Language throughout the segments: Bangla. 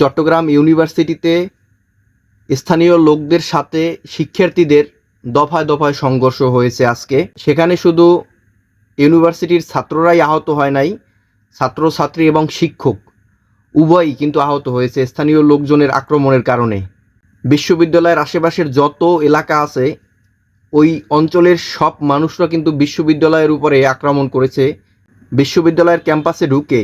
চট্টগ্রাম ইউনিভার্সিটিতে স্থানীয় লোকদের সাথে শিক্ষার্থীদের দফায় দফায় সংঘর্ষ হয়েছে আজকে। সেখানে শুধু ইউনিভার্সিটির ছাত্ররাই আহত হয় নাই, ছাত্রছাত্রী এবং শিক্ষক উভয়ই কিন্তু আহত হয়েছে স্থানীয় লোকজনের আক্রমণের কারণে। বিশ্ববিদ্যালয়ের আশেপাশের যত এলাকা আছে, ওই অঞ্চলের সব মানুষরা কিন্তু বিশ্ববিদ্যালয়ের উপরে আক্রমণ করেছে। বিশ্ববিদ্যালয়ের ক্যাম্পাসে ঢুকে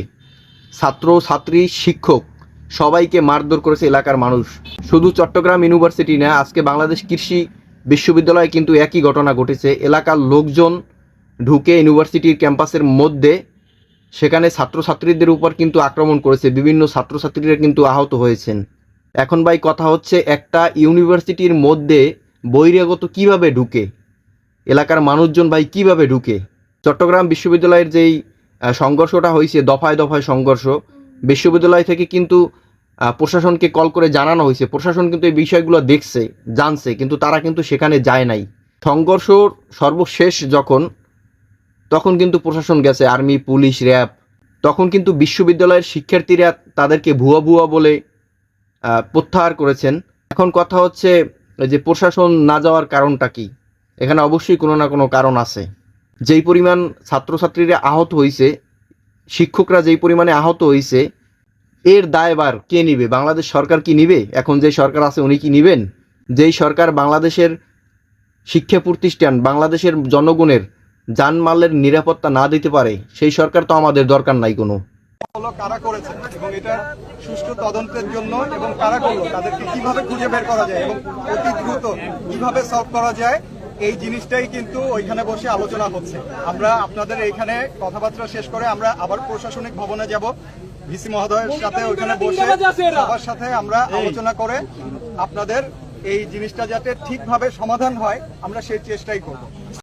ছাত্র ছাত্রী শিক্ষক সবাইকে মারধর করেছে এলাকার মানুষ। শুধু চট্টগ্রাম ইউনিভার্সিটি না, আজকে বাংলাদেশ কৃষি বিশ্ববিদ্যালয়ে কিন্তু একই ঘটনা ঘটেছে। এলাকার লোকজন ঢুকে ইউনিভার্সিটির ক্যাম্পাসের মধ্যে, সেখানে ছাত্রছাত্রীদের উপর কিন্তু আক্রমণ করেছে। বিভিন্ন ছাত্রছাত্রীরা কিন্তু আহত হয়েছেন। এখন ভাই কথা হচ্ছে, একটা ইউনিভার্সিটির মধ্যে বহিরাগত কীভাবে ঢুকে? এলাকার মানুষজন ভাই কীভাবে ঢুকে? চট্টগ্রাম বিশ্ববিদ্যালয়ের যেই সংঘর্ষটা হয়েছে, দফায় দফায় সংঘর্ষ বিশ্ববিদ্যালয় থেকে কিন্তু প্রশাসনকে কল করে জানানো হয়েছে। প্রশাসন কিন্তু এই বিষয়গুলো দেখছে, জানছে, কিন্তু তারা কিন্তু সেখানে যায় নাই। সংঘর্ষ সর্বশেষ যখন, তখন কিন্তু প্রশাসন গেছে, আর্মি, পুলিশ, র্যাব। তখন কিন্তু বিশ্ববিদ্যালয়ের শিক্ষার্থীরা তাদেরকে ভুয়া ভুয়া বলে প্রত্যাহার করেছেন। এখন কথা হচ্ছে যে প্রশাসন না যাওয়ার কারণটা কি? এখানে অবশ্যই কোনো না কোনো কারণ আছে। যেই পরিমাণ ছাত্রছাত্রীরা আহত হয়েছে শিক্ষকরা যেই পরিমাণে আহত হয়েছে এর দায়বার কে নিবে? বাংলাদেশ সরকার কি নিবে? এখন যে সরকার আছে উনি কি নিবেন? যেই সরকার বাংলাদেশের শিক্ষা প্রতিষ্ঠান, বাংলাদেশের জনগণের জানমালের নিরাপত্তা না দিতে পারে, সেই সরকার তো আমাদের দরকার নাই কোনো। কারা করেছে এবং এটা সুষ্ঠু তদন্তের জন্য এবং কারা করল? তাদেরকে কীভাবে খুঁজে বের করা যায় এবং অতি দ্রুত কীভাবে সলভ করা যায়? এই জিনিসটাই কিন্তু ওইখানে বসে আলোচনা হচ্ছে। আমরা আপনাদের এইখানে কথাবার্তা শেষ করে আমরা আবার প্রশাসনিক ভবনে যাব। ভিসি মহোদয়ের সাথে ওইখানে বসে সবার সাথে আমরা আলোচনা করে আপনাদের এই জিনিসটা যাতে ঠিকভাবে সমাধান হয় আমরা সেই চেষ্টাই করব।